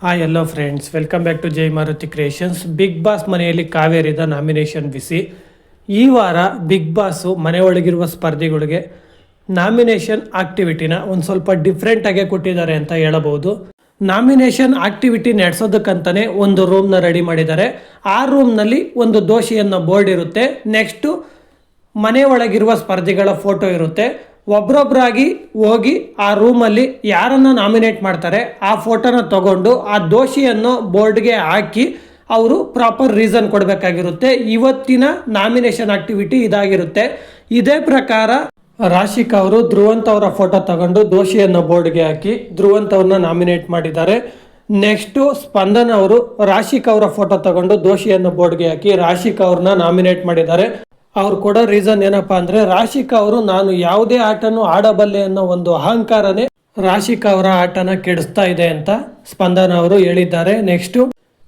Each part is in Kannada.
Hi hello friends welcome back to Jai Maruti creations big boss ಮನೆಯಲ್ಲಿ ಕಾವೇರಿದ ನಾಮಿನೇಷನ್ ಬಿಸಿ. ಈ ವಾರ ಬಿಗ್ ಬಾಸು ಮನೆ ಒಳಗಿರುವ ಸ್ಪರ್ಧಿಗಳಿಗೆ ನಾಮಿನೇಷನ್ ಆಕ್ಟಿವಿಟಿನ ಒಂದು ಸ್ವಲ್ಪ ಡಿಫ್ರೆಂಟಾಗೆ ಕೊಟ್ಟಿದ್ದಾರೆ ಅಂತ ಹೇಳಬಹುದು. ನಾಮಿನೇಷನ್ ಆಕ್ಟಿವಿಟಿ ನಡೆಸೋದಕ್ಕಂತಾನೆ ಒಂದು ರೂಮ್ನ ರೆಡಿ ಮಾಡಿದ್ದಾರೆ. ಆ ರೂಮ್ನಲ್ಲಿ ಒಂದು ದೋಷಿಯನ್ನು ಬೋರ್ಡ್ ಇರುತ್ತೆ. ನೆಕ್ಸ್ಟು ಮನೆ ಒಳಗಿರುವ ಸ್ಪರ್ಧಿಗಳ ಫೋಟೋ ಇರುತ್ತೆ. ಒಬ್ರೊಬ್ರಾಗಿ ಹೋಗಿ ಆ ರೂಮಲ್ಲಿ ಯಾರನ್ನು ನಾಮಿನೇಟ್ ಮಾಡ್ತಾರೆ, ಆ ಫೋಟೋನ ತಗೊಂಡು ಆ ದೋಷಿಯನ್ನು ಬೋರ್ಡ್ಗೆ ಹಾಕಿ ಅವರು ಪ್ರಾಪರ್ ರೀಸನ್ ಕೊಡಬೇಕಾಗಿರುತ್ತೆ. ಇವತ್ತಿನ ನಾಮಿನೇಷನ್ ಆಕ್ಟಿವಿಟಿ ಇದಾಗಿರುತ್ತೆ. ಇದೇ ಪ್ರಕಾರ ರಾಶಿಕ್ ಅವರು ಧ್ರುವಂತ್ ಅವರ ಫೋಟೋ ತಗೊಂಡು ದೋಷಿಯನ್ನು ಬೋರ್ಡ್ಗೆ ಹಾಕಿ ಧ್ರುವಂತ್ ಅವ್ರನ್ನ ನಾಮಿನೇಟ್ ಮಾಡಿದ್ದಾರೆ. ನೆಕ್ಸ್ಟು ಸ್ಪಂದನ್ ಅವರು ರಾಶಿಕ್ ಅವರ ಫೋಟೋ ತಗೊಂಡು ದೋಷಿಯನ್ನು ಬೋರ್ಡ್ಗೆ ಹಾಕಿ ರಾಶಿಕ್ ಅವ್ರನ್ನ ನಾಮಿನೇಟ್ ಮಾಡಿದ್ದಾರೆ. ಅವ್ರು ಕೊಡೋ ರೀಸನ್ ಏನಪ್ಪಾ ಅಂದ್ರೆ ರಾಶಿಕಾ ಅವರು, ನಾನು ಯಾವುದೇ ಆಟನು ಆಡಬಲ್ಲೆ ಅನ್ನೋ ಒಂದು ಅಹಂಕಾರನೇ ರಾಶಿಕಾ ಅವರ ಆಟನ ಕೆಡಿಸ್ತಾ ಇದೆ ಅಂತ ಸ್ಪಂದನ ಅವರು ಹೇಳಿದ್ದಾರೆ. ನೆಕ್ಸ್ಟು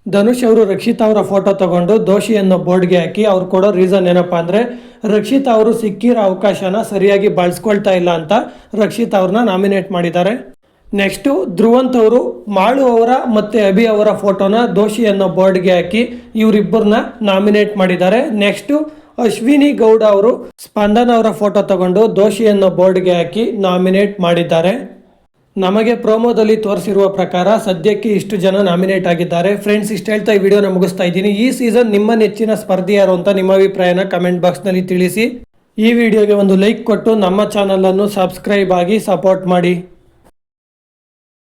ಧನುಷ್ ಅವರು ರಕ್ಷಿತಾ ಅವರ ಫೋಟೋ ತಗೊಂಡು ದೋಷಿಯನ್ನು ಬೋರ್ಡ್ಗೆ ಹಾಕಿ ಅವ್ರು ಕೊಡೋ ರೀಸನ್ ಏನಪ್ಪಾ ಅಂದ್ರೆ ರಕ್ಷಿತಾ ಅವರು ಸಿಕ್ಕಿರೋ ಅವಕಾಶನ ಸರಿಯಾಗಿ ಬಳಸ್ಕೊಳ್ತಾ ಇಲ್ಲ ಅಂತ ರಕ್ಷಿತ್ ಅವ್ರನ್ನ ನಾಮಿನೇಟ್ ಮಾಡಿದ್ದಾರೆ. ನೆಕ್ಸ್ಟು ಧ್ರುವಂತ್ ಅವರು ಮಾಳು ಅವರ ಮತ್ತೆ ಅಭಿ ಅವರ ಫೋಟೋನ ದೋಷಿ ಅನ್ನೋ ಬೋರ್ಡ್ಗೆ ಹಾಕಿ ಇವರಿಬ್ಬರನ್ನ ನಾಮಿನೇಟ್ ಮಾಡಿದ್ದಾರೆ. ನೆಕ್ಸ್ಟು ಅಶ್ವಿನಿ ಗೌಡ ಅವರು ಸ್ಪಂದನ್ ಅವರ ಫೋಟೋ ತಗೊಂಡು ದೋಷಿಯನ್ನು ಬೋರ್ಡ್ಗೆ ಹಾಕಿ ನಾಮಿನೇಟ್ ಮಾಡಿದ್ದಾರೆ. ನಮಗೆ ಪ್ರೋಮೋದಲ್ಲಿ ತೋರಿಸಿರುವ ಪ್ರಕಾರ ಸದ್ಯಕ್ಕೆ ಇಷ್ಟು ಜನ ನಾಮಿನೇಟ್ ಆಗಿದ್ದಾರೆ. ಫ್ರೆಂಡ್ಸ್, ಇಷ್ಟು ಹೇಳ್ತಾ ಈ ವಿಡಿಯೋನ ಮುಗಿಸ್ತಾ ಇದ್ದೀನಿ. ಈ ಸೀಸನ್ ನಿಮ್ಮ ನೆಚ್ಚಿನ ಸ್ಪರ್ಧಿ ಯಾರು ಅಂತ ನಿಮ್ಮ ಅಭಿಪ್ರಾಯನ ಕಮೆಂಟ್ ಬಾಕ್ಸ್ನಲ್ಲಿ ತಿಳಿಸಿ. ಈ ವಿಡಿಯೋಗೆ ಒಂದು ಲೈಕ್ ಕೊಟ್ಟು ನಮ್ಮ ಚಾನಲನ್ನು ಸಬ್ಸ್ಕ್ರೈಬ್ ಆಗಿ ಸಪೋರ್ಟ್ ಮಾಡಿ.